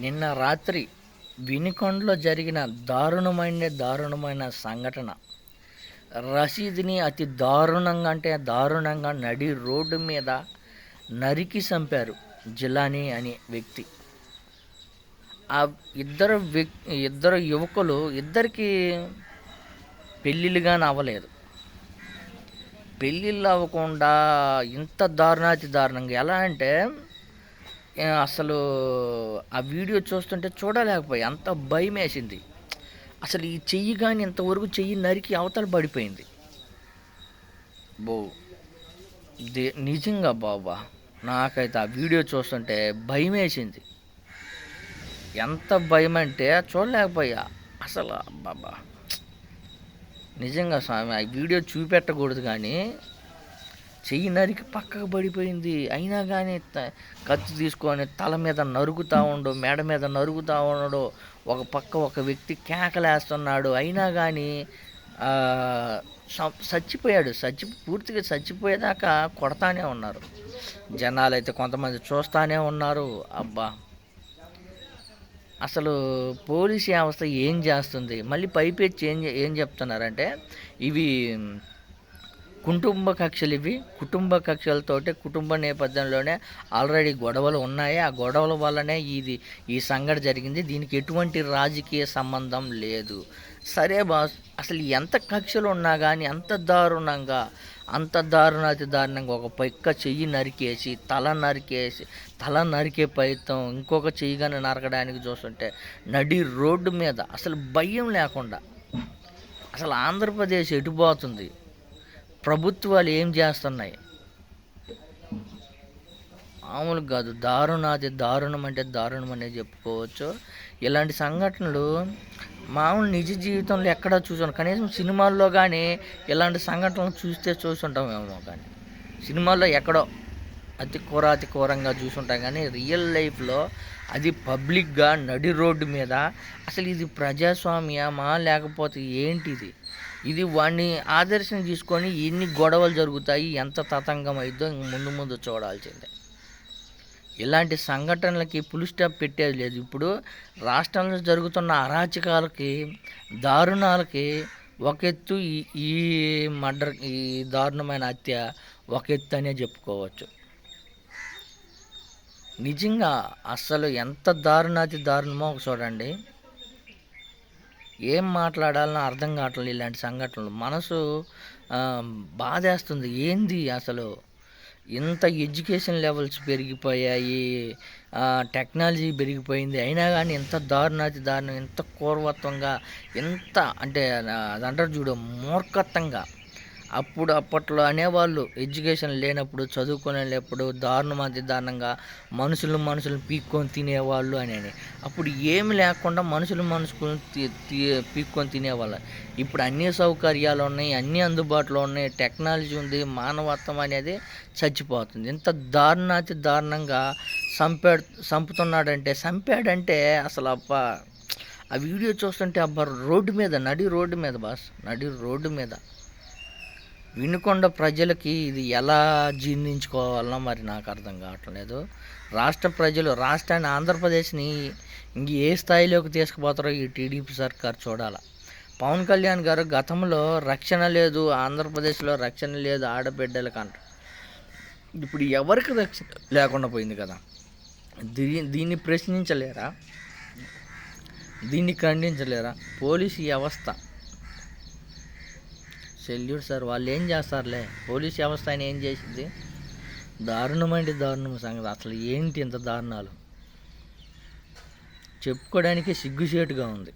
నిన్న రాత్రి వినికొండలో జరిగిన దారుణమైన దారుణమైన సంఘటన. రసీదుని అతి దారుణంగా అంటే దారుణంగా నడి రోడ్డు మీద నరికి చంపారు జిలానీ అనే వ్యక్తి. ఆ ఇద్దరు వ్యక్తి ఇద్దరు యువకులు ఇద్దరికి పెళ్ళిళ్ళుగాని అవ్వలేదు. పెళ్ళిళ్ళు అవ్వకుండా ఇంత దారుణాతి దారుణంగా ఎలా అంటే అసలు ఆ వీడియో చూస్తుంటే చూడలేకపోయి అంత భయం వేసింది. అసలు ఈ చెయ్యి కానీ ఇంతవరకు చెయ్యి నరికి అవతల పడిపోయింది. బో దే నిజంగా బాబా నాకైతే ఆ వీడియో చూస్తుంటే భయం వేసింది. ఎంత భయం అంటే చూడలేకపోయా. అసలు బాబా నిజంగా స్వామి ఆ వీడియో చూపెట్టకూడదు కానీ చెయ్యి నరికి పక్కకు పడిపోయింది. అయినా కానీ కత్తి తీసుకొని తల మీద నరుకుతా ఉండు మెడ మీద నరుకుతా ఉండడు ఒక పక్క ఒక వ్యక్తి కేకలేస్తున్నాడు. అయినా కానీ చచ్చిపోయాడు చచ్చి పూర్తిగా చచ్చిపోయేదాకా కొడతానే ఉన్నారు. జనాలు అయితే కొంతమంది చూస్తానే ఉన్నారు. అబ్బా! అసలు పోలీస్ వ్యవస్థ ఏం చేస్తుంది? మళ్ళీ పైపేచ్చి ఏం ఏం చెప్తున్నారంటే ఇవి కుటుంబ కక్షలు ఇవి కుటుంబ కక్షలతోటి కుటుంబ నేపథ్యంలోనే ఆల్రెడీ గొడవలు ఉన్నాయి. ఆ గొడవల వల్లనే ఇది ఈ సంఘటన జరిగింది. దీనికి ఎటువంటి రాజకీయ సంబంధం లేదు. సరే బాస్ అసలు ఎంత కక్షలు ఉన్నా కానీ అంత దారుణంగా అంత దారుణాతి దారుణంగా ఒక పక్క చెయ్యి నరికేసి తల నరికేసి తల నరికే ప్రయత్నం ఇంకొక చెయ్యిగానే నరకడానికి చూస్తుంటే నడి రోడ్డు మీద అసలు భయం లేకుండా అసలు ఆంధ్రప్రదేశ్ ఎటుపోతుంది ప్రభుత్వాలు ఏం చేస్తున్నాయి? మామూలు కాదు. దారుణాది దారుణం అంటే దారుణం అనేది చెప్పుకోవచ్చు. ఇలాంటి సంఘటనలు మామూలు నిజ జీవితంలో ఎక్కడా చూసాం. కనీసం సినిమాల్లో కానీ ఇలాంటి సంఘటనలు చూస్తే చూసుంటామేమో కానీ సినిమాల్లో ఎక్కడో అతి కూర అతి కూరంగా చూసుంటాం. కానీ రియల్ లైఫ్లో అది పబ్లిక్గా నడి రోడ్డు మీద అసలు ఇది ప్రజాస్వామ్యమా లేకపోతే ఏంటిది? ఇది వాడిని ఆదర్శం తీసుకొని ఎన్ని గొడవలు జరుగుతాయి ఎంత తతంగం అయిద్దో ముందు ముందు చూడాల్సిందే. ఇలాంటి సంఘటనలకి పులి స్టాప్ పెట్టేది లేదు. ఇప్పుడు రాష్ట్రంలో జరుగుతున్న అరాచకాలకి దారుణాలకి ఒక ఎత్తు ఈ ఈ మర్డర్ ఈ దారుణమైన హత్య ఒక ఎత్తు అనే చెప్పుకోవచ్చు. నిజంగా అసలు ఎంత దారుణాతి దారుణమో ఒక చూడండి. ఏం మాట్లాడాలనో అర్థం కావట్లేదు ఇలాంటి సంఘటనలు. మనసు బాధేస్తుంది. ఏంది అసలు? ఇంత ఎడ్యుకేషన్ లెవెల్స్ పెరిగిపోయాయి టెక్నాలజీ పెరిగిపోయింది. అయినా కానీ ఎంత దారుణాతి దారుణం ఎంత కోరవత్వంగా ఎంత అంటే అదంటారు చూడు మూర్ఖత్వంగా. అప్పుడు అప్పట్లో అనేవాళ్ళు ఎడ్యుకేషన్ లేనప్పుడు చదువుకునేటప్పుడు దారుణమాతి దారుణంగా మనుషులు మనుషులను పీక్కొని తినేవాళ్ళు అని అప్పుడు ఏమి లేకుండా మనుషులు మనుషులు తీ- తీ- పీక్కొని తినేవాళ్ళు. ఇప్పుడు అన్ని సౌకర్యాలు ఉన్నాయి అన్ని అందుబాటులో ఉన్నాయి టెక్నాలజీ ఉంది మానవత్వం అనేది చచ్చిపోతుంది. ఇంత దారుణాతి దారుణంగా చంపే చంపుతున్నాడంటే చంపాడంటే అసలు అబ్బా ఆ వీడియో చూస్తుంటే అబ్బా రోడ్డు మీద నడి రోడ్డు మీద బాస్ నడి రోడ్డు మీద. వినుకొండ ప్రజలకి ఇది ఎలా జీర్ణించుకోవాలనో మరి నాకు అర్థం కావట్లేదు. రాష్ట్ర ప్రజలు రాష్ట్రాన్ని ఆంధ్రప్రదేశ్ని ఇంక ఏ స్థాయిలోకి తీసుకుపోతారో ఈ టీడీపీ సర్కార్ చూడాల. పవన్ కళ్యాణ్ గారు గతంలో రక్షణ లేదు ఆంధ్రప్రదేశ్లో రక్షణ లేదు ఆడబిడ్డలకు అంట. ఇప్పుడు ఎవరికి రక్షణ లేకుండా పోయింది కదా? దీ దీన్ని ప్రశ్నించలేరా? దీన్ని ఖండించలేరా? పోలీసు వ్యవస్థ సెల్యూట్ సార్ వాళ్ళు ఏం చేస్తారులే? పోలీస్ వ్యవస్థ ఆయన ఏం చేసింది? దారుణమండి దారుణం సంగతి. అసలు ఏంటి ఇంత దారుణాలు? చెప్పుకోవడానికి సిగ్గుచేటుగా ఉంది.